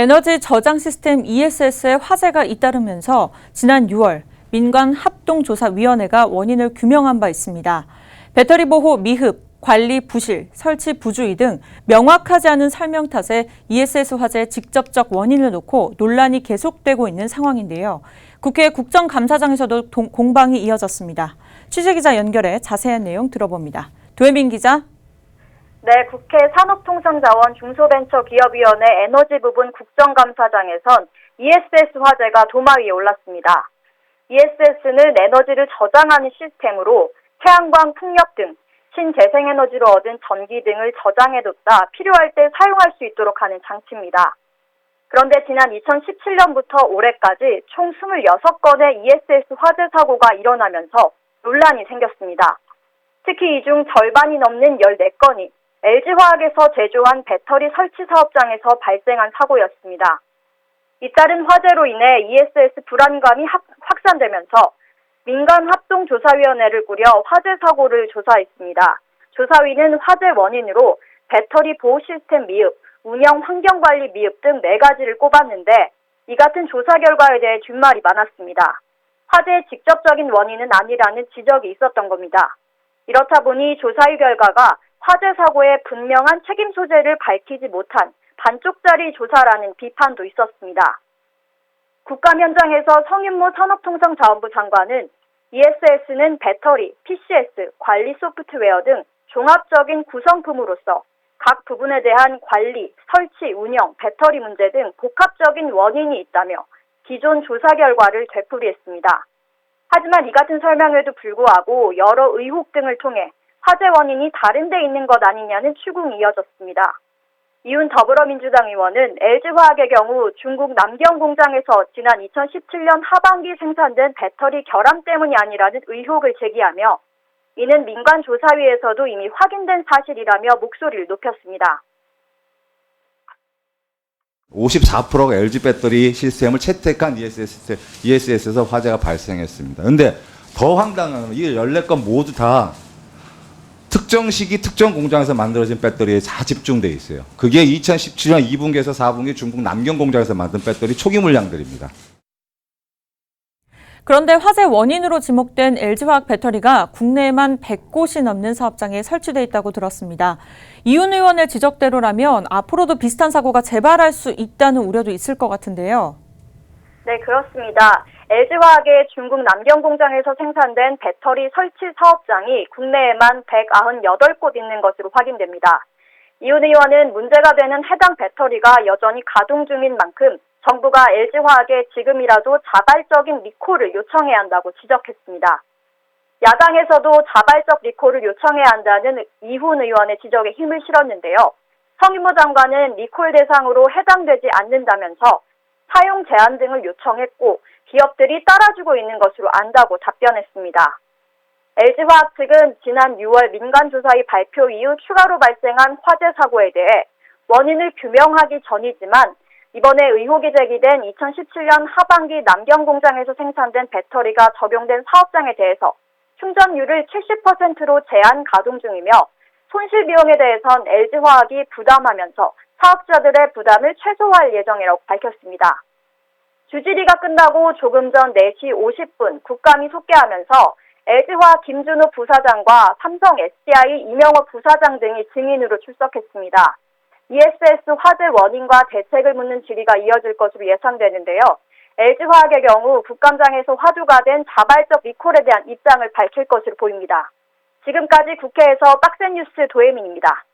에너지 저장 시스템 ESS에 화재가 잇따르면서 지난 6월 민간 합동조사위원회가 원인을 규명한 바 있습니다. 배터리 보호 미흡, 관리 부실, 설치 부주의 등 명확하지 않은 설명 탓에 ESS 화재 직접적 원인을 놓고 논란이 계속되고 있는 상황인데요. 국회 국정감사장에서도 동- 공방이 이어졌습니다. 취재기자 연결해 자세한 내용 들어봅니다. 도혜민 기자. 네, 국회 산업통상자원 중소벤처기업위원회 에너지 부분 국정감사장에선 ESS 화재가 도마 위에 올랐습니다. ESS는 에너지를 저장하는 시스템으로 태양광, 풍력 등 신재생에너지로 얻은 전기 등을 저장해뒀다 필요할 때 사용할 수 있도록 하는 장치입니다. 그런데 지난 2017년부터 올해까지 총 26건의 ESS 화재 사고가 일어나면서 논란이 생겼습니다. 특히 이 중 절반이 넘는 14건이 LG화학에서 제조한 배터리 설치 사업장에서 발생한 사고였습니다. 잇따른 화재로 인해 ESS 불안감이 확- 확산되면서 민간합동조사위원회를 꾸려 화재 사고를 조사했습니다. 조사위는 화재 원인으로 배터리 보호 시스템 미흡, 운영 환경 관리 미흡 등 네 가지를 꼽았는데 이 같은 조사 결과에 대해 뒷말이 많았습니다. 화재의 직접적인 원인은 아니라는 지적이 있었던 겁니다. 이렇다 보니 조사의 결과가 화재 사고의 분명한 책임 소재를 밝히지 못한 반쪽짜리 조사라는 비판도 있었습니다. 국감 현장에서 성윤모 산업통상자원부 장관은 ESS는 배터리, PCS, 관리 소프트웨어 등 종합적인 구성품으로서 각 부분에 대한 관리, 설치, 운영, 배터리 문제 등 복합적인 원인이 있다며 기존 조사 결과를 되풀이했습니다. 하지만 이 같은 설명에도 불구하고 여러 의혹 등을 통해 화재 원인이 다른 데 있는 것 아니냐는 추궁이 이어졌습니다. 이윤 더불어민주당 의원은 LG화학의 경우 중국 남경 공장에서 지난 2017년 하반기 생산된 배터리 결함 때문이 아니라는 의혹을 제기하며 이는 민간 조사위에서도 이미 확인된 사실이라며 목소리를 높였습니다. 54%가 LG 배터리 시스템을 채택한 ESS, ESS에서 화재가 발생했습니다. 근데 더 황당한 건 이 14건 모두 다 특정 시기 특정 공장에서 만들어진 배터리에 다 집중돼 있어요. 그게 2017년 2분기에서 4분기 중국 남경 공장에서 만든 배터리 초기 물량들입니다. 그런데 화재 원인으로 지목된 LG화학 배터리가 국내에만 100곳이 넘는 사업장에 설치돼 있다고 들었습니다. 이윤 의원의 지적대로라면 앞으로도 비슷한 사고가 재발할 수 있다는 우려도 있을 것 같은데요. 네, 그렇습니다. LG화학의 중국 남경 공장에서 생산된 배터리 설치 사업장이 국내에만 198곳 있는 것으로 확인됩니다. 이윤 의원은 문제가 되는 해당 배터리가 여전히 가동 중인 만큼 정부가 LG화학에 지금이라도 자발적인 리콜을 요청해야 한다고 지적했습니다. 야당에서도 자발적 리콜을 요청해야 한다는 이훈 의원의 지적에 힘을 실었는데요. 성인모 장관은 리콜 대상으로 해당되지 않는다면서 사용 제한 등을 요청했고 기업들이 따라주고 있는 것으로 안다고 답변했습니다. LG화학 측은 지난 6월 민간조사위 발표 이후 추가로 발생한 화재 사고에 대해 원인을 규명하기 전이지만 이번에 의혹이 제기된 2017년 하반기 남경 공장에서 생산된 배터리가 적용된 사업장에 대해서 충전율을 70%로 제한 가동 중이며 손실 비용에 대해선 LG화학이 부담하면서 사업자들의 부담을 최소화할 예정이라고 밝혔습니다. 주질의가 끝나고 조금 전 4시 50분 국감이 속개하면서 LG화학 김준호 부사장과 삼성 SDI 이명호 부사장 등이 증인으로 출석했습니다. ESS 화재 원인과 대책을 묻는 질의가 이어질 것으로 예상되는데요. LG화학의 경우 국감장에서 화두가 된 자발적 리콜에 대한 입장을 밝힐 것으로 보입니다. 지금까지 국회에서 빡센 뉴스 도혜민입니다.